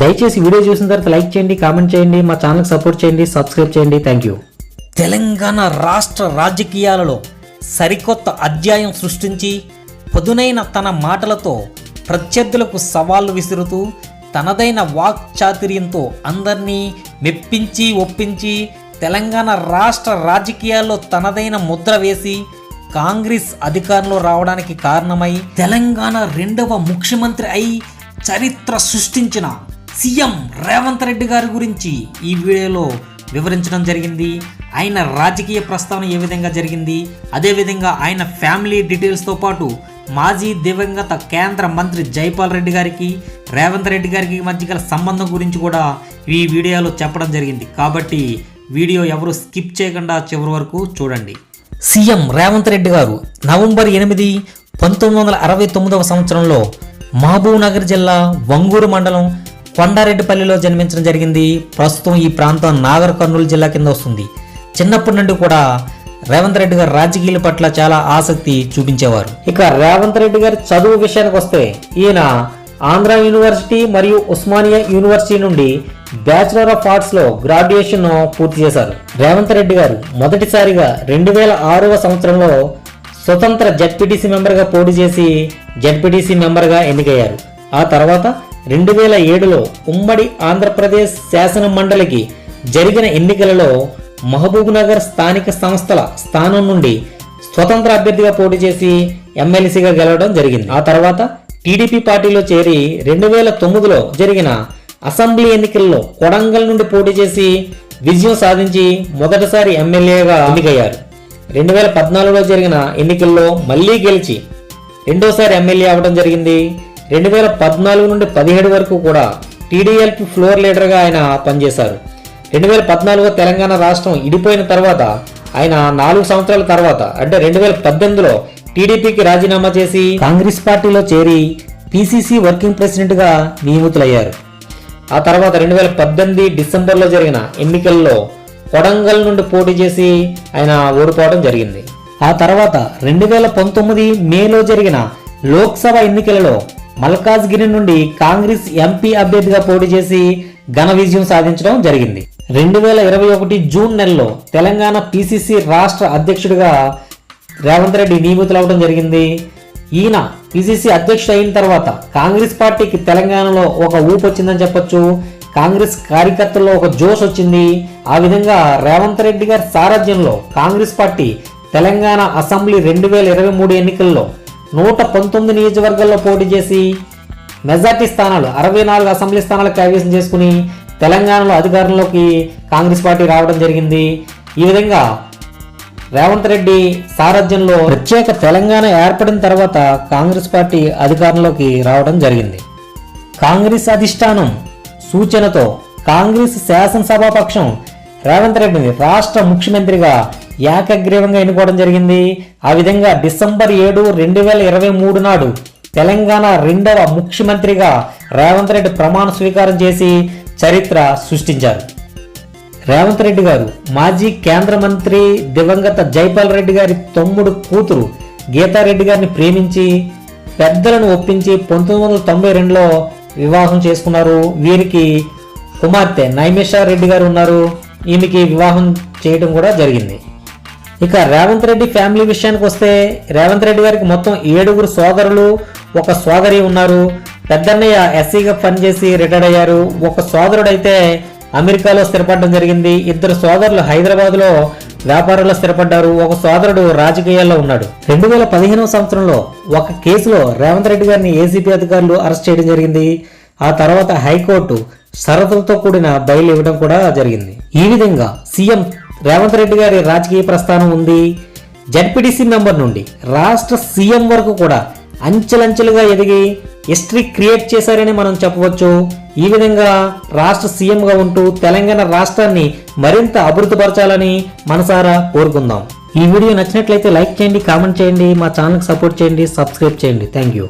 దయచేసి వీడియో చూసిన తర్వాత లైక్ చేయండి కామెంట్ చేయండి మా ఛానల్కి సపోర్ట్ చేయండి సబ్స్క్రైబ్ చేయండి. థ్యాంక్ యూ తెలంగాణ రాష్ట్ర రాజకీయాలలో సరికొత్త అధ్యాయం సృష్టించి పదునైన తన మాటలతో ప్రత్యర్థులకు సవాళ్ళు విసురుతూ తనదైన వాక్ చాతుర్యంతో అందరినీ మెప్పించి ఒప్పించి తెలంగాణ రాష్ట్ర రాజకీయాల్లో తనదైన ముద్ర వేసి కాంగ్రెస్ అధికారంలో రావడానికి కారణమై తెలంగాణ రెండవ ముఖ్యమంత్రి అయి చరిత్ర సృష్టించిన సీఎం రేవంత్ రెడ్డి గారి గురించి ఈ వీడియోలో వివరించడం జరిగింది. ఆయన రాజకీయ ప్రస్తావన ఏ విధంగా జరిగింది? అదేవిధంగా ఆయన ఫ్యామిలీ డీటెయిల్స్తో పాటు మాజీ దివంగత కేంద్ర మంత్రి జైపాల్ రెడ్డి గారికి రేవంత్ రెడ్డి గారికి మధ్య గల సంబంధం గురించి కూడా ఈ వీడియోలో చెప్పడం జరిగింది. కాబట్టి వీడియో ఎవరు స్కిప్ చేయకుండా చివరి వరకు చూడండి. సీఎం రేవంత్ రెడ్డి గారు నవంబర్ ఎనిమిది పంతొమ్మిది వందల అరవై తొమ్మిదవ సంవత్సరంలో మహబూబ్నగర్ జిల్లా వంగూరు మండలం కొండారెడ్డిపల్లిలో జన్మించడం జరిగింది. ప్రస్తుతం ఈ ప్రాంతం నాగర్ కర్నూలు జిల్లా కింద వస్తుంది. చిన్నప్పటి నుండి కూడా రేవంత్ రెడ్డి గారు రాజకీయాల పట్ల చాలా ఆసక్తి చూపించేవారు. ఇక రేవంత్ రెడ్డి గారి చదువు విషయానికి వస్తే ఈయన ఆంధ్ర యూనివర్సిటీ మరియు ఉస్మానియా యూనివర్సిటీ నుండి బ్యాచిలర్ ఆఫ్ ఆర్ట్స్లో గ్రాడ్యుయేషన్ పూర్తి చేశారు. రేవంత్ రెడ్డి గారు మొదటిసారిగా రెండు వేల ఆరవ సంవత్సరంలో స్వతంత్ర జడ్పీటీసీ మెంబర్గా పోటీ చేసి జడ్పీటీసీ మెంబర్గా ఎన్నికయ్యారు. ఆ తర్వాత రెండు వేల ఏడులో ఉమ్మడి ఆంధ్రప్రదేశ్ శాసన మండలికి జరిగిన ఎన్నికలలో మహబూబ్నగర్ స్థానిక సంస్థల స్థానం నుండి స్వతంత్ర అభ్యర్థిగా పోటీ చేసి ఎమ్మెల్సీగా గెలవడం జరిగింది. ఆ తర్వాత టీడీపీ పార్టీలో చేరి రెండు వేల తొమ్మిదిలో జరిగిన అసెంబ్లీ ఎన్నికల్లో కొడంగల్ నుండి పోటీ చేసి విజయం సాధించి మొదటిసారి ఎమ్మెల్యేగా ఎన్నికయ్యారు. రెండు వేల పద్నాలుగులో జరిగిన ఎన్నికల్లో మళ్ళీ గెలిచి రెండోసారి ఎమ్మెల్యే అవ్వడం జరిగింది. రెండు వేల పద్నాలుగు నుండి పదిహేడు వరకు కూడా టీడీఎల్పి ఫ్లోర్ లీడర్గా ఆయన పనిచేశారు. రెండు వేల పద్నాలుగులో తెలంగాణ రాష్ట్రం ఇడిపోయిన తర్వాత ఆయన నాలుగు సంవత్సరాల తర్వాత అంటే రెండు వేల పద్దెనిమిదిలో టీడీపీకి రాజీనామా చేసి కాంగ్రెస్ పార్టీలో చేరి పీసీసీ వర్కింగ్ ప్రెసిడెంట్గా నియమితులయ్యారు. ఆ తర్వాత రెండు వేల పద్దెనిమిది డిసెంబర్లో జరిగిన ఎన్నికల్లో కొడంగల్ నుండి పోటీ చేసి ఆయన ఓడిపోవడం జరిగింది. ఆ తర్వాత రెండు వేల పంతొమ్మిది మేలో జరిగిన లోక్సభ ఎన్నికలలో మల్కాజ్గిరి నుండి కాంగ్రెస్ ఎంపీ అభ్యర్థిగా పోటీ చేసి ఘన విజయం సాధించడం జరిగింది. రెండు వేల ఇరవై ఒకటి జూన్ నెలలో తెలంగాణ పిసిసి రాష్ట్ర అధ్యక్షుడిగా రేవంత్ రెడ్డి నియమితులవడం జరిగింది. ఈయన పిసిసి అధ్యక్షుడు అయిన తర్వాత కాంగ్రెస్ పార్టీకి తెలంగాణలో ఒక ఊపు వచ్చిందని చెప్పొచ్చు. కాంగ్రెస్ కార్యకర్తల్లో ఒక జోష్ వచ్చింది. ఆ విధంగా రేవంత్ రెడ్డి గారి సారథ్యంలో కాంగ్రెస్ పార్టీ తెలంగాణ అసెంబ్లీ రెండు వేల ఇరవై మూడు ఎన్నికల్లో నూట పంతొమ్మిది నియోజకవర్గాల్లో పోటీ చేసి మెజార్టీ స్థానాలు అరవై నాలుగు అసెంబ్లీ స్థానాలు కైవసం చేసుకుని తెలంగాణలో అధికారంలోకి కాంగ్రెస్ పార్టీ రావడం జరిగింది. ఈ విధంగా రేవంత్ రెడ్డి సారథ్యంలో ప్రత్యేక తెలంగాణ ఏర్పడిన తర్వాత కాంగ్రెస్ పార్టీ అధికారంలోకి రావడం జరిగింది. కాంగ్రెస్ అధిష్టానం సూచనతో కాంగ్రెస్ శాసనసభాపక్షం రేవంత్ రెడ్డిని రాష్ట్ర ముఖ్యమంత్రిగా ఏకగ్రీవంగా ఎన్నుకోవడం జరిగింది. ఆ విధంగా డిసెంబర్ ఏడు రెండు వేల ఇరవై మూడు నాడు తెలంగాణ రెండవ ముఖ్యమంత్రిగా రేవంత్ రెడ్డి ప్రమాణ స్వీకారం చేసి చరిత్ర సృష్టించారు. రేవంత్ రెడ్డి గారు మాజీ కేంద్ర మంత్రి దివంగత జైపాల్ రెడ్డి గారి తమ్ముడు కూతురు గీతారెడ్డి గారిని ప్రేమించి పెద్దలను ఒప్పించి పంతొమ్మిది వందల తొంభై రెండులో వివాహం చేసుకున్నారు. వీరికి కుమార్తె నైమేషా రెడ్డి గారు ఉన్నారు. ఈమెకి వివాహం చేయడం కూడా జరిగింది. ఇక రేవంత్ రెడ్డి ఫ్యామిలీ విషయానికి వస్తే రేవంత్ రెడ్డి గారికి మొత్తం ఏడుగురు సోదరులు ఒక సోదరి ఉన్నారు. పెద్దన్నయ్య ఎస్సీగా పనిచేసి రిటైర్డ్ అయ్యారు. ఒక సోదరుడైతే అమెరికాలో స్థిరపడడం జరిగింది. ఇద్దరు సోదరులు హైదరాబాద్లో వ్యాపారంలో స్థిరపడ్డారు. ఒక సోదరుడు రాజకీయాల్లో ఉన్నాడు. రెండు వేల పదిహేనవ సంవత్సరంలో ఒక కేసులో రేవంత్ రెడ్డి గారిని ఏసీపీ అధికారులు అరెస్ట్ చేయడం జరిగింది. ఆ తర్వాత హైకోర్టు షరతులతో కూడిన బయలు ఇవ్వడం కూడా జరిగింది. ఈ విధంగా సీఎం రేవంత్ రెడ్డి గారి రాజకీయ ప్రస్థానం ఉంది. జడ్పీటీసీ మెంబర్ నుండి రాష్ట్ర సీఎం వరకు కూడా అంచెలంచెలుగా ఎదిగి హిస్టరీ క్రియేట్ చేశారని మనం చెప్పవచ్చు. ఈ విధంగా రాష్ట్ర సీఎంగా ఉంటూ తెలంగాణ రాష్ట్రాన్ని మరింత అభివృద్ధిపరచాలని మనసారా కోరుకుందాం. ఈ వీడియో నచ్చినట్లయితే లైక్ చేయండి కామెంట్ చేయండి మా ఛానల్కి సపోర్ట్ చేయండి సబ్స్క్రైబ్ చేయండి. Thank you.